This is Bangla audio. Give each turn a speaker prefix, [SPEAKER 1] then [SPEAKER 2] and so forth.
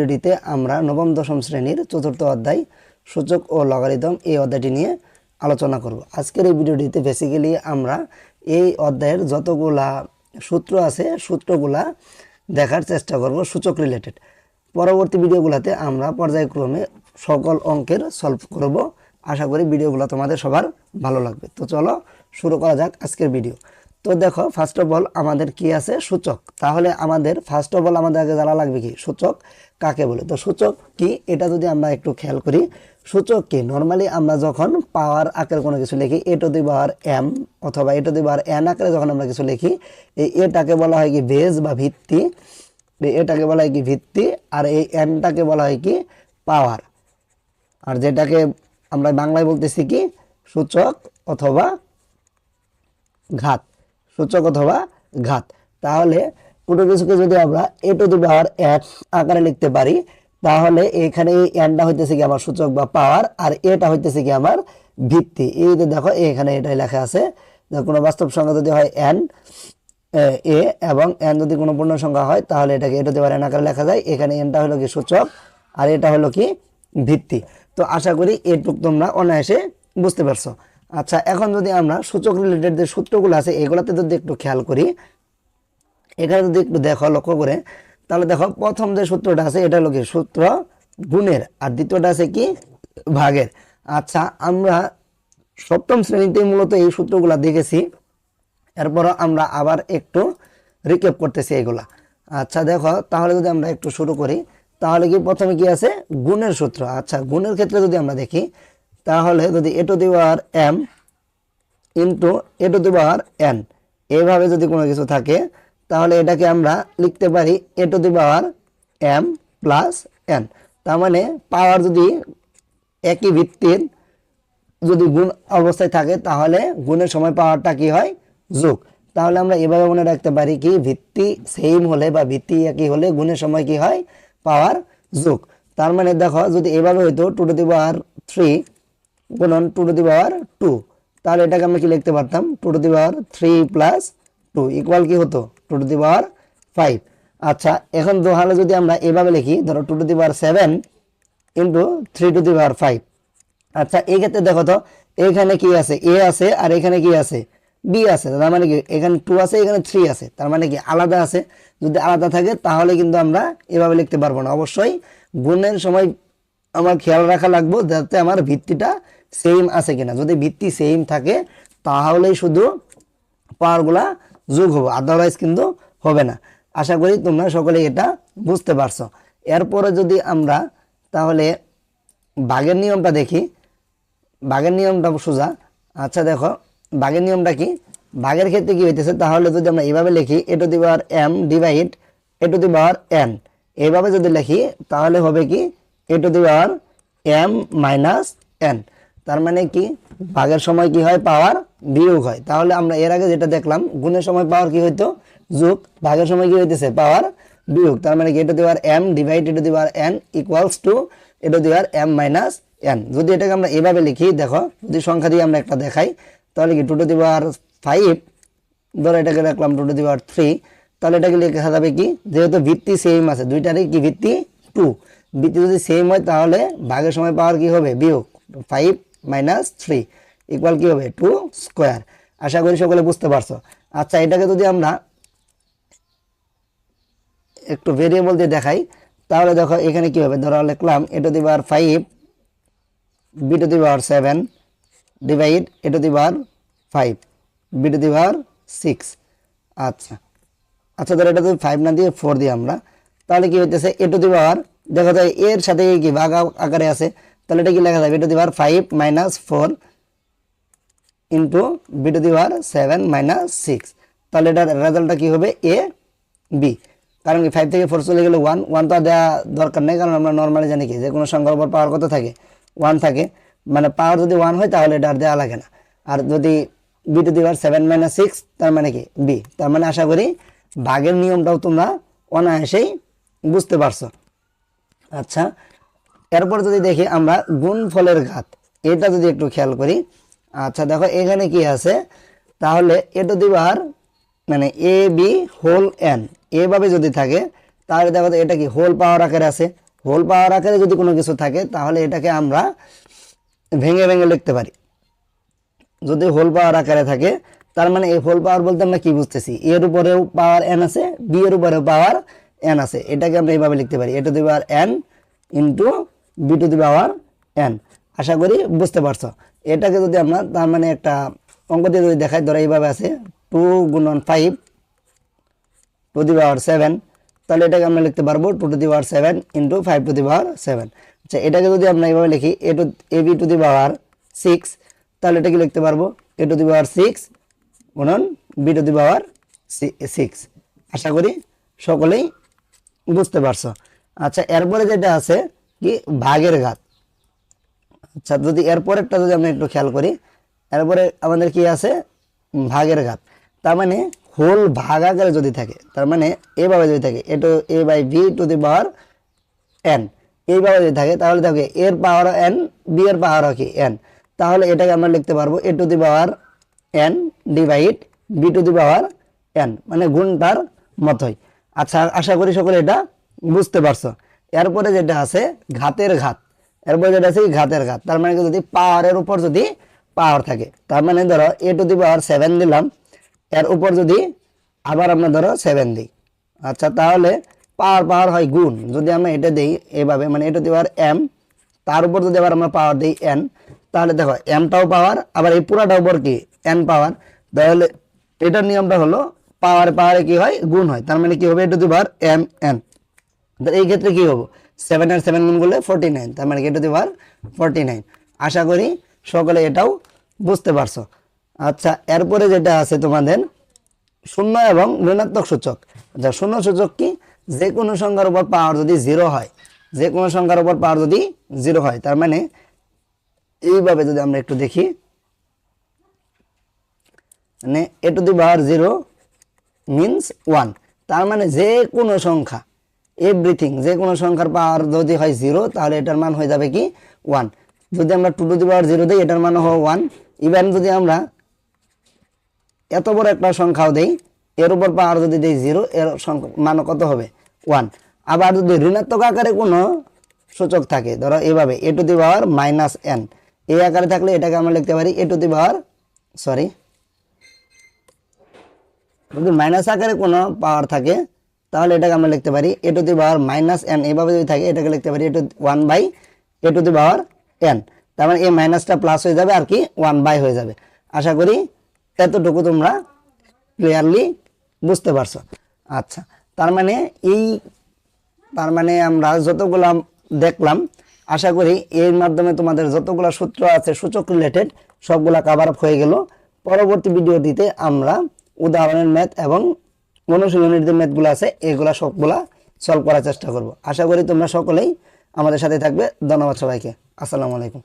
[SPEAKER 1] ভিডিওটিতে আমরা নবম, দশম শ্রেণির চতুর্থ অধ্যায় সূচক ও লগারিদম এই অধ্যায়টি নিয়ে আলোচনা করব। আজকের এই ভিডিওটিতে বেসিক্যালি আমরা এই অধ্যায়ের যতগুলা সূত্র আছে, সূত্রগুলা দেখার চেষ্টা করব সূচক রিলেটেড পরবর্তী ভিডিওগুলোতে আমরা পর্যায়ক্রমে সকল অঙ্কের সলভ করব। আশা করি ভিডিওগুলো তোমাদের সবার ভালো লাগবে। তো চলো শুরু করা যাক আজকের ভিডিও তো দেখো ফার্স্ট অফ অল আমাদের কি আছে? সূচক। তাহলে আমাদের ফার্স্ট অফ অল আমাদের আগে জানা লাগবে কি? সূচক কাকে বলে? তো সূচক কি? এটা যদি আমরা একটু খেয়াল করি, সূচক কি? নর্মালি আমরা যখন পাওয়ার আকারে কোনো কিছু লিখি A to the power M অথবা এ টু দি পাওয়ার এন আকারে যখন আমরা কিছু লিখি, এই এটাকে বলা হয় কি বেজ বা ভিত্তি? এটাকে বলা হয় কি ভিত্তি? আর এই এনটাকে বলা হয় কি পাওয়ার আর যেটাকে আমরা বাংলায় বলতেছি কি? সূচক অথবা ঘাত। সূচক অথবা ঘাত। তাহলে কোনো কিছুকে যদি আমরা এ টু দি পাওয়ার এক আকারে লিখতে পারি, তাহলে এখানে এই এনটা হইতেছে কি আমার সূচক বা পাওয়ার আর এটা হইতেছে কি আমার ভিত্তি। এই যে দেখো, এখানে এটাই লেখা আছে। কোনো বাস্তব সংখ্যা যদি হয় এন এ এবং এন যদি কোনো পূর্ণ সংখ্যা হয়, তাহলে এটাকে এ টু দি এন আকারে লেখা যায়। এখানে এনটা হলো কি সূচক, আর এটা হলো কি ভিত্তি। তো আশা করি এটুক তোমরা অনায়াসে বুঝতে পারছ। আচ্ছা এখন যদি আমরা সূচক রিলেটেড যে সূত্রগুলো আছে, এগুলাতে যদি একটু খেয়াল করি, এখানে যদি একটু দেখো, লক্ষ্য করে, তাহলে দেখো, প্রথম যে সূত্রটা আছে, এটা হলো কি সূত্র গুণের, আর দ্বিতীয়টা আছে কি ভাগের। আচ্ছা আমরা সপ্তম শ্রেণীতে মূলত এই সূত্রগুলো দেখেছি এরপর আমরা আবার একটু রিকেপ করতেছি এগুলা। আচ্ছা দেখো, তাহলে যদি আমরা একটু শুরু করি, তাহলে কি প্রথমে কি আছে? গুণের সূত্র। আচ্ছা গুণের ক্ষেত্রে যদি আমরা দেখি তাহলে যদি A to the power M into A to the power N এইভাবে যদি কোনো কিছু থাকে, তাহলে এটাকে আমরা লিখতে পারি A to the power M plus N তার মানে পাওয়ার যদি একই ভিত্তির যদি গুণ অবস্থায় থাকে, তাহলে গুণের সময় পাওয়ারটা কি হয়? যোগ। তাহলে আমরা এভাবে মনে রাখতে পারি কি, ভিত্তি সেম হলে বা ভিত্তি একই হলে গুণের সময় কি হয়? পাওয়ার যোগ। তার মানে দেখো, যদি এভাবে হইতো two to the power three গুণন two to the power two. তাহলে এটাকে আমরা কি লিখতে পারতাম? Two to the power three plus two equal কি হতো? Two to the power five. আচ্ছা এখন তাহলে যদি আমরা এভাবে লিখি, ধরো two to the power seven into three to the power five. আচ্ছা এই ক্ষেত্রে দেখো তো, এখানে কি আছে? এ আছে আর এখানে কি আছে? বি আছে। তার মানে কি? এখানে টু আছে, এখানে থ্রি আছে। তার মানে কি? আলাদা আছে। যদি আলাদা থাকে, তাহলে কিন্তু আমরা এভাবে লিখতে পারব না। অবশ্যই গুণের সময় আমার খেয়াল রাখা লাগবে, যাতে আমার ভিত্তিটা সেম আছে কিনা? যদি ভিত্তি সেম থাকে, তাহলেই শুধু পাওয়ারগুলা যোগ হবে আদারওয়াইজ কিন্তু হবে না। আশা করি তোমরা সকলে এটা বুঝতে পারছ। এরপরে যদি আমরা তাহলে বাঘের নিয়মটা দেখি। বাঘের নিয়মটা সোজা। আচ্ছা দেখো, বাঘের নিয়মটা কি? বাঘের ক্ষেত্রে কি হইতেছে? তাহলে যদি আমরা এইভাবে লিখি A to the power M divide A to the power N এইভাবে যদি লিখি, তাহলে হবে কি? A to the power M minus N তার মানে কি? ভাগের সময় কি হয়? পাওয়ার বিয়োগ হয়। তাহলে আমরা এর আগে যেটা দেখলাম, গুণের সময় পাওয়ার কি হইতো? যোগ। ভাগের সময় কি হইতেছে? পাওয়ার বিয়োগ। তার মানে কি? এটা to the power M divide A to the power N equals to এটা to the power M minus N যদি এটাকে আমরা এভাবে লিখি, দেখো, যদি সংখ্যা দিয়ে আমরা একটা দেখাই, তাহলে কি টু টু দি ফাইভ ধরো এটাকে রাখলাম টু টু দি থ্রি তাহলে এটাকে লেখা যাবে কি? যেহেতু ভিত্তি সেম আছে, দুইটারই কি ভিত্তি? টু ভিত্তি যদি সেম হয়, তাহলে ভাগের সময় পাওয়ার কি হবে? বিয়োগ। ফাইভ মাইনাস থ্রি ইকুয়াল কি হবে? Two square. আশা করি সকলে বুঝতে পারছ। আচ্ছা এটাকে যদি আমরা একটু ভেরিয়েবল দিয়ে দেখাই, তাহলে দেখো এখানে কি হবে? ধরো লিখলাম A to the power five B to the power seven divide A to the power five B to the power six আচ্ছা আচ্ছা ধরো এটা যদি ফাইভ না দিয়ে ফোর দিই আমরা, তাহলে কি হইতেছে? এ টু দি পাওয়ার দেখা যায় এর সাথে কি ভাগ আকারে আছে? তাহলে এটা কি লেখা যাবে A to the power five minus four into B to the power seven minus six তাহলে এটার রেজাল্টটা কি হবে? এ বি কারণ কি ফাইভ থেকে ফোর চলে গেলে ওয়ান ওয়ান তো আর দেওয়া দরকার নেই, কারণ আমরা নর্মালি জানি কি যে কোনো সংখ্যার উপর পাওয়ার কত থাকে? ওয়ান থাকে। মানে পাওয়ার যদি ওয়ান হয়, তাহলে এটা আর দেওয়া লাগে না। আর যদি B to the power seven minus six তার মানে কি? বি তার মানে আশা করি ভাগের নিয়মটাও তোমরা অনায়াসেই বুঝতে পারছ। আচ্ছা এরপর যদি দেখি আমরা গুণ ফলের ঘাত, এটা যদি একটু খেয়াল করি আচ্ছা দেখো এখানে কি আছে? তাহলে এ টু দি মানে এ, বি, হোল, এন, এভাবে যদি থাকে, তাহলে দেখো এটা কি হোল পাওয়ার আকারে আছে? হোল পাওয়ার আকারে যদি কোনো কিছু থাকে, তাহলে এটাকে আমরা ভেঙে ভেঙে লিখতে পারি। যদি হোল পাওয়ার আকারে থাকে, তার মানে এই হোল পাওয়ার বলতে আমরা কি বুঝতেছি? এর উপরেও পাওয়ার এন আছে, বি এর উপরেও পাওয়ার এন আছে। এটাকে আমরা এইভাবে লিখতে পারি। A to the power N into B to the power N আশা করি বুঝতে পারছ। এটাকে যদি আমরা তার মানে একটা অঙ্ক দিয়ে যদি দেখাই, ধরো এইভাবে আছে টু গুণন five to the power seven তাহলে এটাকে আমরা লিখতে পারব two to the power seven into five to the power seven আচ্ছা এটাকে যদি আমরা এইভাবে লিখি A to A B to the power six তাহলে এটাকে লিখতে পারব A to the power six গুণন B to the power six আশা করি সকলেই বুঝতে পারছ। আচ্ছা এরপরে যেটা আছে কি? ভাগের ঘাত আচ্ছা যদি এরপরেরটা যদি আমরা একটু খেয়াল করি, এরপরে আমাদের কি আছে? ভাগের ঘাত তার মানে হোল ভাগ আকারে যদি থাকে, তার মানে এভাবে যদি থাকে, A to A by B to the power N. এইভাবে যদি থাকে, তাহলে থাকে এর পাওয়ার এন, বি এর পাওয়ার কি? এন। তাহলে এটাকে আমরা লিখতে পারব A to the power N divide B to the power N মানে গুণটার মতোই। আচ্ছা আশা করি সকলে এটা বুঝতে পারছ। এরপরে যেটা আছে ঘাতের ঘাত। এরপরে যেটা আছে ঘাতের ঘাত। তার মানে যদি পাওয়ারের উপর যদি পাওয়ার থাকে, তার মানে ধরো এ টু দি পাওয়ার সেভেন দিলাম, এর উপর যদি আবার আমরা ধরো সেভেন দিই। আচ্ছা তাহলে পাওয়ার পাওয়ার হয় গুণ। যদি আমরা এটা দিই এভাবে মানে এটা দেওয়ার এম তার উপর যদি আবার আমরা পাওয়ার দিই এন তাহলে দেখো এমটাও পাওয়ার, আবার এই পুরাটার উপর কি? N power. তাহলে এটার নিয়মটা হলো পাওয়ার, পাওয়ারে কি হয়? গুণ হয়। তার মানে কি হবে? এটা দেওয়ার এম এন এই ক্ষেত্রে কি হব? সেভেন আর সেভেন গুণ করলে ফোরটি নাইন তার মানে এটা দেওয়ার ফোরটি নাইন আশা করি সকলে এটাও বুঝতে পারছ। আচ্ছা এরপরে যেটা আছে তোমাদের, শূন্য এবং ঋণাত্মক সূচক। আচ্ছা শূন্য সূচক কি? যে কোনো সংখ্যার উপর পাওয়ার যদি জিরো হয় যে কোনো সংখ্যার উপর পাওয়ার যদি জিরো হয়, তার মানে এইভাবে যদি আমরা একটু দেখি মানে a to the power zero means one তার মানে যে কোনো সংখ্যা এভরিথিং, যে কোনো সংখ্যার পাওয়ার যদি হয় জিরো তাহলে এটার মান হয়ে যাবে কি ওয়ান যদি আমরা two to the power zero দিই, এটার মান হবে ওয়ান ইভেন যদি আমরা এত বড় একটা সংখ্যাও দেই, এর উপর পাওয়ার যদি দেই জিরো এর সংখ্যা মান কত হবে? ওয়ান আবার যদি ঋণাত্মক আকারে কোনো সূচক থাকে, ধরো এভাবে a to the power minus n এই আকারে থাকলে এটাকে আমরা লিখতে পারি a to the power sorry যদি মাইনাস আকারে কোনো পাওয়ার থাকে তাহলে এটাকে আমরা লিখতে পারি a to the power minus n. এভাবে যদি থাকে, এটাকে লিখতে পারি a to one by a to the power n. তার মানে এই মাইনাসটা প্লাস হয়ে যাবে আর কি ওয়ান বাই হয়ে যাবে। আশা করি এতটুকু তোমরা ক্লিয়ারলি বুঝতে পারছ। আচ্ছা তার মানে এই, তার মানে আমরা যতগুলা দেখলাম, আশা করি এর মাধ্যমে তোমাদের যতগুলা সূত্র আছে, সূচক রিলেটেড সবগুলা কাভার আপ হয়ে গেল। পরবর্তী ভিডিওটিতে আমরা উদাহরণের ম্যাথ এবং অনুশীলনের যে ম্যাথগুলো আছে, এগুলা সবগুলা সলভ করার চেষ্টা করব। আশা করি তোমরা সকলেই আমাদের সাথে থাকবে। ধন্যবাদ সবাইকে। আসসালামু আলাইকুম।